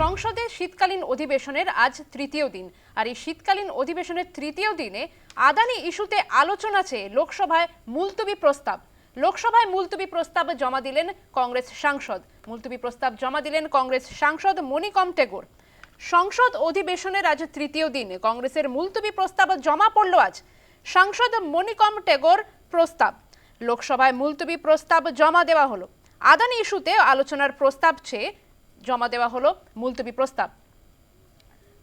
সংসদে শীতকালীন অধিবেশনের আজ তৃতীয় দিন। আর এই শীতকালীন অধিবেশনের তৃতীয় দিনে আদানি ইস্যুতে আলোচনা চেয়ে লোকসভায় মুলতবি প্রস্তাব। লোকসভায় মুলতবি প্রস্তাব জমা দিলেন কংগ্রেস সাংসদ। মুলতবি প্রস্তাব জমা দিলেন কংগ্রেস সাংসদ মণিকম টেগোর। সংসদ অধিবেশনের আজ তৃতীয় দিন। কংগ্রেসের মুলতবি প্রস্তাব জমা পড়ল আজ। সাংসদ মণিকম টেগোর প্রস্তাব। লোকসভায় মুলতবি প্রস্তাব জমা দেওয়া হলো। আদানি ইস্যুতে আলোচনার প্রস্তাব চেয়ে জমা দেওয়া হলো মুলতবি প্রস্তাব।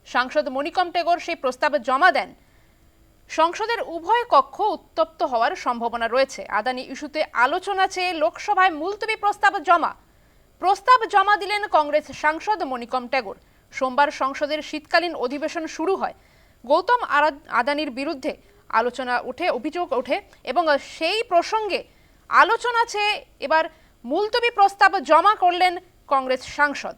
সাংসদ মণিকম টেগোর সেই প্রস্তাব জমা দেন, সংসদের উভয় কক্ষ উত্তপ্ত হওয়ার সম্ভাবনা রয়েছে। আদানি ইস্যুতে আলোচনা চেয়ে লোকসভায় মুলতবি প্রস্তাব জমা। প্রস্তাব জমা দিলেন কংগ্রেস সাংসদ মণিকম টেগোর। সোমবার সংসদের শীতকালীন অধিবেশন শুরু হয়। গৌতম আদানির বিরুদ্ধে আলোচনা উঠে, অভিযোগ ওঠে এবং সেই প্রসঙ্গে আলোচনা চেয়ে এবার মুলতবি প্রস্তাব জমা করলেন কংগ্রেস সাংসদ।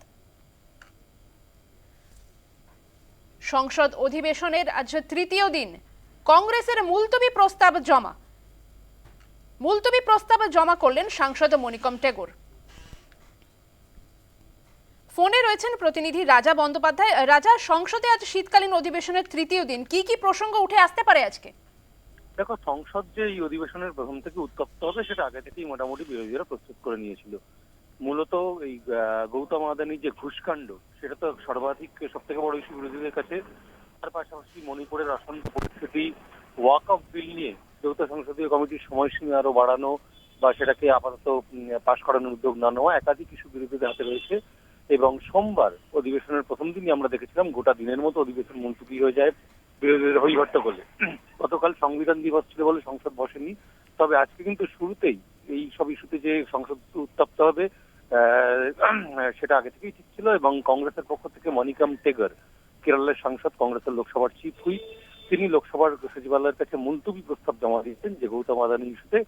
সংসদ অধিবেশনের আজ তৃতীয় দিন। কংগ্রেসের মুলতবি প্রস্তাব জমা। মুলতবি প্রস্তাব জমা করলেন সাংসদ মণিকম টেগোর। ফোনে রয়েছেন প্রতিনিধি রাজা বন্দ্যোপাধ্যায়। রাজা, সংসদে আজ শীতকালীন অধিবেশনের তৃতীয় দিন। কি কি প্রসঙ্গ উঠে আসতে পারে আজকে? দেখো, সংসদ যে এই অধিবেশনের প্রথম থেকে উত্তপ্ত হবে, সেটা আগে থেকেই মোটামুটি বিরোধীরা প্রস্তুত করে নিয়েছিল। মূলত এই গৌতম আদানির যে ঘুষকাণ্ড, সেটা তো সর্বাধিক সব থেকে বড় ইস্যু বিরোধীদের কাছে। তার পাশাপাশি মণিপুরের অশান্ত পরিস্থিতি ওয়াক অফ বিল নিয়ে যৌথ সংসদীয় কমিটির সময়সীমা আরও বাড়ানো বা সেটাকে আপাতত পাশ করানোর উদ্যোগ না নেওয়া, একাধিক ইস্যু বিরোধীদের হাতে রয়েছে। এবং সোমবার অধিবেশনের প্রথম দিনই আমরা দেখেছিলাম গোটা দিনের মতো অধিবেশন মুলতুবি হয়ে যায় বিরোধীদের হইহট্টগোলে গতকাল সংবিধান দিবস ছিল বলে সংসদ বসেনি। তবে আজকে কিন্তু শুরুতেই এই সব ইস্যুতে যে সংসদ উত্তপ্ত হবে সেটা আগে থেকেই ঠিক ছিল এবং কংগ্রেসের পক্ষ থেকে মনিকাম টেগর, কেরলের সাংসদ, কংগ্রেসের লোকসভার চিফ হুইপ, তিনি লোকসভার সচিবালয়ের কাছে মুলতুবি প্রস্তাব জমা দিয়েছেন যে গৌতম আদানি ইস্যুতে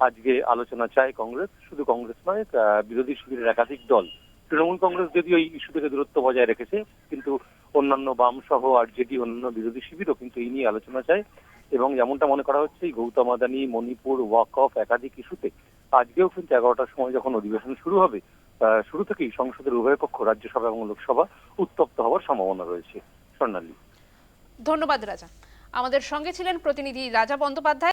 আজকে আলোচনা চায় কংগ্রেস। শুধু কংগ্রেস নয় বিরোধী শিবিরের একাধিক দল। তৃণমূল কংগ্রেস যদিও এই ইস্যু থেকে দূরত্ব বজায় রেখেছে, কিন্তু অন্যান্য বাম সহ আরজেডি অন্যান্য বিরোধী শিবিরও কিন্তু এই নিয়ে আলোচনা চায়। এবং যেমনটা মনে করা হচ্ছে গৌতম আদানি, মণিপুর, ওয়াক অফ একাধিক ইস্যুতে আজকেও কিন্তু এগারোটার সময় যখন অধিবেশন শুরু হবে শুরু থেকেই সংসদের উভয় কক্ষ রাজ্যসভা এবং লোকসভা উত্তপ্ত হওয়ার সম্ভাবনা রয়েছে। স্বর্ণালী। ধন্যবাদ রাজা। আমাদের সঙ্গে ছিলেন প্রতিনিধি রাজা বন্দ্যোপাধ্যায়।